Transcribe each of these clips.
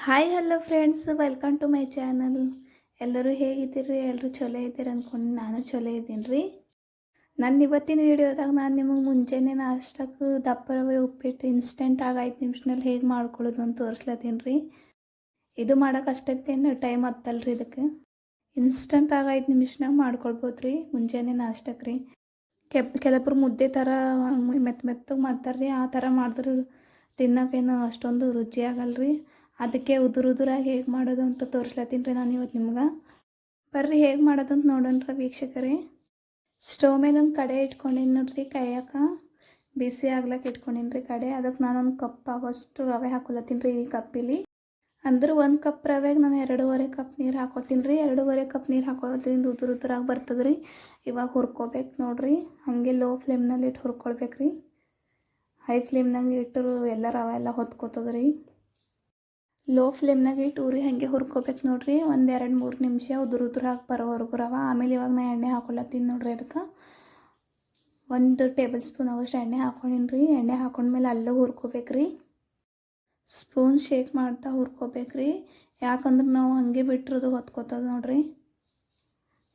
Hi hello friends welcome to my channel ಎಲ್ಲರೂ ಹೇಗಿದ್ದೀರಿ? ಎಲ್ಲರೂ ಚಲೋ ಇದ್ದೀರಿ ಅಂದ್ಕೊಂಡು ನಾನು ಚಲೋ ಇದ್ದೀನಿ ರೀ. ನನ್ನ ಇವತ್ತಿನ ವೀಡಿಯೋದಾಗ ನಾನು ನಿಮಗೆ ಮುಂಜಾನೆ ನಾಷ್ಟಕ್ಕೆ ದಪ್ಪ ರವೆ ಉಪ್ಪಿಟ್ಟು ಇನ್ಸ್ಟೆಂಟ್ ಆಗೈದು ಐದು ನಿಮಿಷದಲ್ಲಿ ಹೇಗೆ ಮಾಡ್ಕೊಳ್ಳೋದು ಅಂತ ತೋರಿಸ್ಲತ್ತೀನಿ ರೀ. ಇದು ಮಾಡೋಕೆ ಅಷ್ಟೇನು ಟೈಮ್ ಹತ್ತಲ್ಲ ರೀ ಇದಕ್ಕೆ. ಇನ್ಸ್ಟಂಟ್ ಆಗಿ ಐದು ನಿಮಿಷನಾಗ ಮಾಡ್ಕೊಳ್ಬೋದು ರೀ ಮುಂಜಾನೆ ನಾಷ್ಟಕ್ಕೆ ರೀ. ಕೆಪ್ ಕೆಲವೊಬ್ರು ಮುದ್ದೆ ಥರ ಮೆತ್ತ ಮೆತ್ತಗೆ ಮಾಡ್ತಾರೆ ರೀ. ಆ ಥರ ಮಾಡಿದ್ರೆ ತಿನ್ನೋಕೇನು ಅಷ್ಟೊಂದು ರುಚಿ ಆಗಲ್ಲ ರೀ ಅದಕ್ಕೆ ಉದುರು ಉದುರಾಗಿ ಹೇಗೆ ಮಾಡೋದು ಅಂತ ತೋರಿಸ್ಲತ್ತೀನಿ ರೀ ನಾನು ಇವತ್ತು ನಿಮ್ಗೆ. ಬರ್ರಿ ಹೇಗೆ ಮಾಡೋದು ಅಂತ ನೋಡೋಣ ವೀಕ್ಷಕರೇ. ಸ್ಟವ್ ಮೇಲೆ ಒಂದು ಕಡೆ ಇಟ್ಕೊಂಡಿನಿ ನೋಡ್ರಿ ಕೈಯಾಕ. ಬಿಸಿ ಆಗ್ಲಕ್ಕೆ ಇಟ್ಕೊಂಡಿನಿ ರೀ ಕಡೆ. ಅದಕ್ಕೆ ನಾನೊಂದು ಕಪ್ ಆಗೋಷ್ಟು ರವೆ ಹಾಕೊಲತ್ತೀನಿ ರೀ ಈ ಕಪ್ಪಿಲಿ. ಅಂದ್ರೆ ಒಂದು ಕಪ್ ರವೆಗೆ ನಾನು ಎರಡೂವರೆ ಕಪ್ ನೀರು ಹಾಕೋತೀನಿ ರೀ. ಎರಡೂವರೆ ಕಪ್ ನೀರು ಹಾಕೋದ್ರಿಂದ ಉದುರು ಉದುರಾಗಿ ಬರ್ತದೆ ರೀ. ಇವಾಗ ಹುರ್ಕೋಬೇಕು ನೋಡ್ರಿ. ಹಾಗೆ ಲೋ ಫ್ಲೇಮ್ನಲ್ಲಿ ಇಟ್ಟು ಹುರ್ಕೊಳ್ಬೇಕು ರೀ. ಹೈ ಫ್ಲೇಮ್ನಾಗ ಇಟ್ಟರು ಎಲ್ಲ ರವೆ ಎಲ್ಲ ಹೊತ್ಕೋತದ ರೀ. ಲೋ ಫ್ಲೇಮ್ನಾಗ ಇಟ್ಟು ಉರಿ ಹಾಗೆ ಹುರ್ಕೋಬೇಕು ನೋಡ್ರಿ, ಒಂದು ಎರಡು ಮೂರು ನಿಮಿಷ ಉದುರು ಉದುರಾಗಿ ಬರೋವರೆಗೂ ರವ. ಆಮೇಲೆ ಇವಾಗ ನಾ ಎಣ್ಣೆ ಹಾಕೊಳತ್ತೀನಿ ನೋಡ್ರಿ ಅದಕ್ಕೆ. ಒಂದು ಟೇಬಲ್ ಸ್ಪೂನ್ ಆಗೋಷ್ಟು ಎಣ್ಣೆ ಹಾಕೊಂಡಿನಿ ರೀ. ಎಣ್ಣೆ ಹಾಕೊಂಡ್ಮೇಲೆ ಅಲ್ಲೂ ಹುರ್ಕೋಬೇಕು ರೀ. ಸ್ಪೂನ್ ಶೇಕ್ ಮಾಡ್ತಾ ಹುರ್ಕೋಬೇಕು ರೀ. ಯಾಕಂದ್ರೆ ನಾವು ಹಾಗೆ ಬಿಟ್ಟಿರೋದು ಹೊತ್ಕೋತದ ನೋಡ್ರಿ.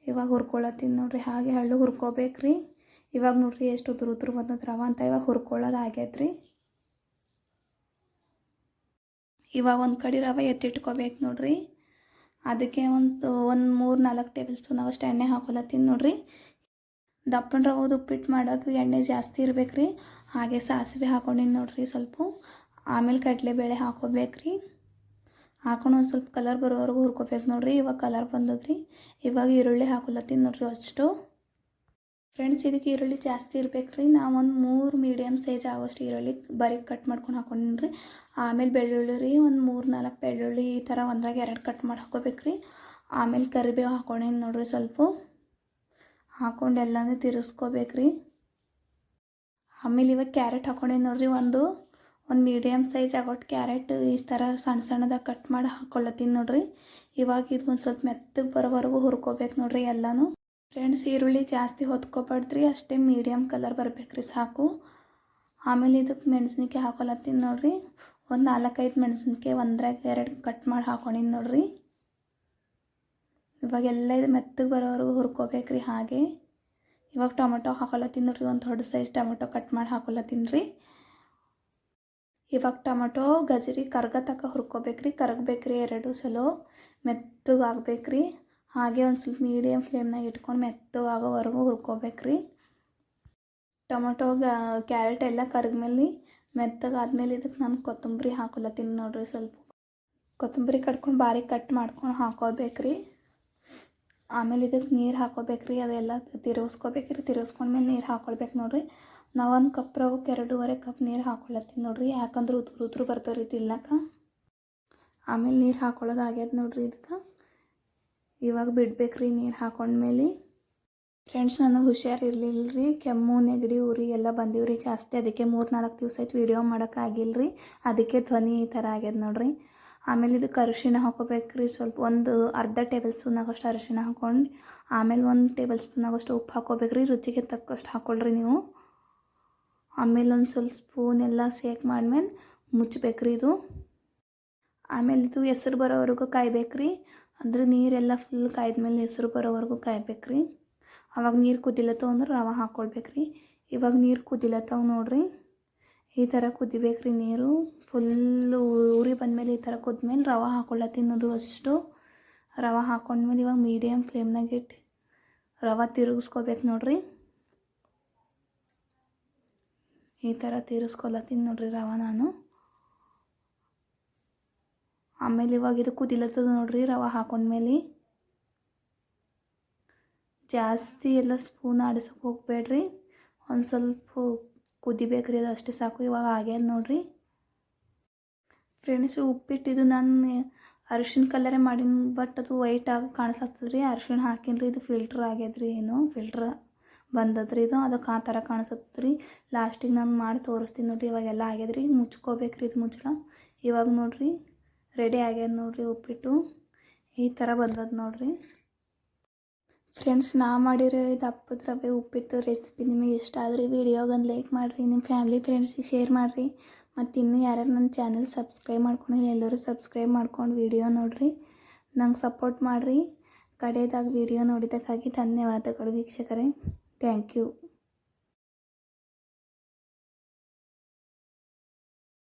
ಇವಾಗ ಹುರ್ಕೊಳತ್ತೀನಿ ನೋಡ್ರಿ. ಹಾಗೆ ಹಳ್ಳು ಹುರ್ಕೋಬೇಕು ರೀ. ಇವಾಗ ನೋಡ್ರಿ ಎಷ್ಟು ಉದುರು ಉದುರು ಬಂದದ ರವ ಅಂತ ಇವಾಗ ಹುರ್ಕೊಳ್ಳೋದು ಆಗೈತೆ ರೀ ಇವಾಗ ಒಂದು ಕಡೆ ರವೆ ಎತ್ತಿಟ್ಕೋಬೇಕು ನೋಡ್ರಿ. ಅದಕ್ಕೆ ಒಂದು ಒಂದು ಮೂರು ನಾಲ್ಕು ಟೇಬಲ್ ಸ್ಪೂನ್ ಅಷ್ಟು ಎಣ್ಣೆ ಹಾಕೊಲತ್ತೀನಿ ನೋಡ್ರಿ. ದಪ್ಪನ ರವದು ಉಪ್ಪಿಟ್ಟು ಮಾಡೋಕೆ ಎಣ್ಣೆ ಜಾಸ್ತಿ ಇರಬೇಕು ರೀ ಹಾಗೆ ಸಾಸಿವೆ ಹಾಕೊಂಡಿನಿ ನೋಡ್ರಿ ಸ್ವಲ್ಪ. ಆಮೇಲೆ ಕಡಲೆಬೇಳೆ ಹಾಕೋಬೇಕು ರೀ ಹಾಕೊಂಡು ಒಂದು ಸ್ವಲ್ಪ ಕಲರ್ ಬರೋವರೆಗೂ ಹುರ್ಕೋಬೇಕು ನೋಡ್ರಿ. ಇವಾಗ ಕಲರ್ ಬಂದದ್ರಿ. ಇವಾಗ ಈರುಳ್ಳಿ ಹಾಕೊಲತ್ತೀನಿ ನೋಡ್ರಿ ಅಷ್ಟು. ಫ್ರೆಂಡ್ಸ್ ಇದಕ್ಕೆ ಈರುಳ್ಳಿ ಜಾಸ್ತಿ ಇರ್ಬೇಕು ರೀ ಒಂದು ಮೂರು ಮೀಡಿಯಮ್ ಸೈಜ್ ಆಗೋಷ್ಟು ಈರುಳ್ಳಿ ಬರೀ ಕಟ್ ಮಾಡ್ಕೊಂಡು ಹಾಕೊಂಡ್ರಿ ಆಮೇಲೆ ಬೆಳ್ಳುಳ್ಳಿ ರೀ, ಒಂದು ಮೂರು ನಾಲ್ಕು ಬೆಳ್ಳುಳ್ಳಿ ಈ ಥರ ಒಂದ್ರಾಗ ಎರಡು ಕಟ್ ಮಾಡಿ ಹಾಕೋಬೇಕು ರೀ ಆಮೇಲೆ ಕರಿಬೇವು ಹಾಕೊಂಡೇನು ನೋಡಿರಿ ಸ್ವಲ್ಪ. ಹಾಕೊಂಡು ಎಲ್ಲನೂ ತಿರ್ಸ್ಕೋಬೇಕು ರೀ ಆಮೇಲೆ ಇವಾಗ ಕ್ಯಾರೆಟ್ ಹಾಕೊಂಡೇನು ನೋಡಿರಿ ಒಂದು. ಒಂದು ಮೀಡಿಯಮ್ ಸೈಜ್ ಆಗೋಟ್ಟು ಕ್ಯಾರೆಟ್ ಈ ಥರ ಸಣ್ಣ ಸಣ್ಣದಾಗ ಕಟ್ ಮಾಡಿ ಹಾಕ್ಕೊಳ್ಳತ್ತೀನಿ ನೋಡಿರಿ. ಇವಾಗ ಇದು ಒಂದು ಸ್ವಲ್ಪ ಮೆತ್ತಗೆ ಬರೋವರೆಗೂ ಹುರ್ಕೋಬೇಕು ನೋಡಿರಿ ಎಲ್ಲನೂ. ಫ್ರೆಂಡ್ಸ್, ಈರುಳ್ಳಿ ಜಾಸ್ತಿ ಹೊತ್ಕೊಬಾರ್ದ್ರಿ, ಅಷ್ಟೇ ಮೀಡಿಯಮ್ ಕಲರ್ ಬರಬೇಕ್ರಿ, ಸಾಕು. ಆಮೇಲೆ ಇದಕ್ಕೆ ಮೆಣಸಿನ್ಕಾಯಿ ಹಾಕೊಲತ್ತೀನಿ ನೋಡ್ರಿ. ಒಂದು ನಾಲ್ಕೈದು ಮೆಣಸಿನ್ಕಾಯಿ ಒಂದ್ರಾಗ ಎರಡು ಕಟ್ ಮಾಡಿ ಹಾಕೊಂಡಿನಿ ನೋಡ್ರಿ. ಇವಾಗ ಎಲ್ಲ ಇದು ಮೆತ್ತಗೆ ಬರೋವರೆಗೂ ಹುರ್ಕೋಬೇಕ್ರಿ ಹಾಗೆ. ಇವಾಗ ಟೊಮೆಟೊ ಹಾಕೊಲತ್ತೀನಿ ನೋಡ್ರಿ, ಒಂದು ದೊಡ್ಡ ಸೈಜ್ ಟೊಮೆಟೊ ಕಟ್ ಮಾಡಿ ಹಾಕೊಲತ್ತೀನಿ ರೀ. ಇವಾಗ ಟೊಮೆಟೊ, ಗಜರಿ ಕರ್ಗ ತಕ ಹುರ್ಕೋಬೇಕ್ರಿ, ಕರಗಬೇಕ್ರಿ ಎರಡು ಸಲ. ಮೆತ್ತಗೆ ಆಗ್ಬೇಕ್ರಿ. ಹಾಗೆ ಒಂದು ಸ್ವಲ್ಪ ಮೀಡಿಯಮ್ ಫ್ಲೇಮ್ನಾಗ ಇಟ್ಕೊಂಡು ಮೆತ್ತಗೆ ಹುರ್ಕೋಬೇಕು ರೀ ಟೊಮೊಟೊ ಕ್ಯಾರೆಟ್ ಎಲ್ಲ ಕರಗ್ಮೇಲೆ ಮೆತ್ತಗಾದ್ಮೇಲೆ ಇದಕ್ಕೆ ನಾನು ಕೊತ್ತಂಬರಿ ಹಾಕೊಲತ್ತೀನಿ ನೋಡ್ರಿ ಸ್ವಲ್ಪ. ಕೊತ್ತಂಬರಿ ಕಟ್ಕೊಂಡು ಬಾರಿ ಕಟ್ ಮಾಡ್ಕೊಂಡು ಹಾಕೋಬೇಕ್ರಿ. ಆಮೇಲೆ ಇದಕ್ಕೆ ನೀರು ಹಾಕೋಬೇಕ್ರಿ, ಅದೆಲ್ಲ ತಿರುಗಿಸ್ಕೋಬೇಕ್ರಿ ತಿರುಗಿಸ್ಕೊಂಡ್ಮೇಲೆ ನೀರು ಹಾಕೊಳ್ಬೇಕು ನೋಡ್ರಿ. ನಾವು ಒಂದು ಕಪ್ ರವಕ್ಕೆ ಎರಡೂವರೆ ಕಪ್ ನೀರು ಹಾಕೊಳತ್ತೀನಿ ನೋಡ್ರಿ, ಯಾಕಂದ್ರೆ ಉದುರು ಉದುರು ಬರ್ತಾರೆ ರೀ ತಿನ್ನಕ ಆಮೇಲೆ ನೀರು ಹಾಕೊಳ್ಳೋದು ಆಗ್ಯದ ನೋಡ್ರಿ ಇದಕ್ಕೆ. ಇವಾಗ ಬಿಡ್ಬೇಕ್ರಿ ನೀರು ಹಾಕೊಂಡ್ಮೇಲೆ. ಫ್ರೆಂಡ್ಸ್ ನನಗೆ ಹುಷಾರಿರ್ಲಿಲ್ಲ ರೀ ಕೆಮ್ಮು, ನೆಗಡಿ, ಉರಿ ಎಲ್ಲ ಬಂದಿವ್ರಿ. ಜಾಸ್ತಿ ಅದಕ್ಕೆ ಮೂರು ನಾಲ್ಕು ದಿವಸ ಆಯ್ತು ವೀಡಿಯೋ ಮಾಡೋಕ್ಕಾಗಿಲ್ಲ ರೀ ಅದಕ್ಕೆ ಧ್ವನಿ ಈ ಥರ ಆಗ್ಯದ ನೋಡ್ರಿ. ಆಮೇಲೆ ಇದಕ್ಕೆ ಅರಿಶಿಣ ಹಾಕೋಬೇಕ್ರಿ. ಸ್ವಲ್ಪ ಒಂದು ಅರ್ಧ ಟೇಬಲ್ ಸ್ಪೂನ್ ಆಗೋಷ್ಟು ಅರಿಶಿಣ ಹಾಕೊಂಡು, ಆಮೇಲೆ ಒಂದು ಟೇಬಲ್ ಸ್ಪೂನ್ ಆಗೋಷ್ಟು ಉಪ್ಪು ಹಾಕೋಬೇಕ್ರಿ. ರುಚಿಗೆ ತಕ್ಕಷ್ಟು ಹಾಕ್ಕೊಳ್ರಿ ನೀವು. ಆಮೇಲೆ ಒಂದು ಸ್ವಲ್ಪ ಸ್ಪೂನ್ ಎಲ್ಲ ಸೇಕ್ ಮಾಡ್ಮೇಲೆ ಮುಚ್ಚಬೇಕ್ರಿ ಇದು. ಆಮೇಲೆ ಇದು ಹೆಸ್ರು ಬರೋವರೆಗೂ ಕಾಯ್ಬೇಕ್ರಿ. ಅಂದ್ರೆ ನೀರೆಲ್ಲ ಫುಲ್ ಕಾಯ್ದ್ಮೇಲೆ ಹೆಸರು ಬರೋವರೆಗೂ ಕಾಯ್ಬೇಕ್ರಿ. ಅವಾಗ ನೀರು ಕುದಿಲತ್ತವ ಅಂದ್ರೆ ರವೆ ಹಾಕ್ಕೊಳ್ಬೇಕ್ರಿ ಇವಾಗ ನೀರು ಕುದಿಲತ್ತವ ನೋಡ್ರಿ. ಈ ಥರ ಕುದಿಬೇಕ್ರಿ ನೀರು. ಫುಲ್ಲು ಉರಿ ಬಂದಮೇಲೆ ಈ ಥರ ಕುದ್ಮೇಲೆ ರವೆ ತಿನ್ನೋದು ಅಷ್ಟು. ರವೆ ಹಾಕೊಂಡ್ಮೇಲೆ ಇವಾಗ ಮೀಡಿಯಮ್ ಫ್ಲೇಮ್ನಾಗ ಇಟ್ಟು ರವೆ ತಿರುಗಿಸ್ಕೋಬೇಕು ನೋಡ್ರಿ. ಈ ಥರ ತಿರುಗಿಸ್ಕೊಲತ್ತೀನಿ ನೋಡ್ರಿ ರವೆ ನಾನು. ಆಮೇಲೆ ಇವಾಗ ಇದು ಕುದಿಲತ್ತದ ನೋಡ್ರಿ, ರವೆ ಹಾಕೊಂಡ್ಮೇಲೆ. ಜಾಸ್ತಿ ಎಲ್ಲ ಸ್ಪೂನ್ ಆಡಿಸೋಕೆ ಹೋಗ್ಬೇಡ್ರಿ. ಒಂದು ಸ್ವಲ್ಪ ಕುದಿಬೇಕ್ರಿ, ಅದು ಅಷ್ಟೇ ಸಾಕು. ಇವಾಗ ಆಗ್ಯದ ನೋಡ್ರಿ. ಫ್ರೆಂಡ್ಸ್ ಇದು ನಾನು ಅರಿಶಿನ ಕಲರೇ ಮಾಡೀನಿ, ಬಟ್ ಅದು ವೈಟ್ ಆಗಿ ಕಾಣಿಸತ್ತದ ರೀ ಅರಿಶಿಣ ಹಾಕಿನ್ರಿ, ಇದು ಫಿಲ್ಟ್ರ್ ಆಗ್ಯದ್ರಿ ಏನು ಫಿಲ್ಟ್ರ್ ಬಂದದ್ರಿ ಇದು. ಅದಕ್ಕೆ ಆ ಥರ ಕಾಣಿಸತ್ತೆ ರೀ ಲಾಸ್ಟಿಗೆ ನಾನು ಮಾಡಿ ತೋರಿಸ್ತೀನಿ ನೋಡ್ರಿ, ಇವಾಗೆಲ್ಲ ಆಗ್ಯದ್ರಿ. ಮುಚ್ಕೋಬೇಕ್ರಿ ಇದು ಮುಚ್ಚಳ. ಇವಾಗ ನೋಡ್ರಿ. ರೆಡಿ ಆಗ್ಯದ ನೋಡ್ರಿ ಉಪ್ಪಿಟ್ಟು. ಈ ಥರ ಬಂದದ ನೋಡ್ರಿ. ಫ್ರೆಂಡ್ಸ್ ನಾ ಮಾಡಿರೋ ದಪ್ಪದ ರವೆ ಉಪ್ಪಿಟ್ಟು ರೆಸಿಪಿ ನಿಮಗೆ ಇಷ್ಟ ಆದರೆ ವಿಡಿಯೋಗೊಂದು ಲೈಕ್ ಮಾಡಿರಿ ನಿಮ್ಮ ಫ್ಯಾಮಿಲಿ ಫ್ರೆಂಡ್ಸಿಗೆ ಶೇರ್ ಮಾಡಿರಿ. ಮತ್ತು ಇನ್ನೂ ಯಾರ್ಯಾರು ನನ್ನ ಚಾನಲ್ ಸಬ್ಸ್ಕ್ರೈಬ್ ಮಾಡ್ಕೊಂಡಿಲ್ಲ ಎಲ್ಲರೂ ಸಬ್ಸ್ಕ್ರೈಬ್ ಮಾಡ್ಕೊಂಡು ವಿಡಿಯೋ ನೋಡಿರಿ. ನಂಗೆ ಸಪೋರ್ಟ್ ಮಾಡಿರಿ. ಕಡೆಯದಾಗ ವಿಡಿಯೋ ನೋಡಿದ್ದಕ್ಕಾಗಿ ಧನ್ಯವಾದಗಳು ವೀಕ್ಷಕರೇ. Thank you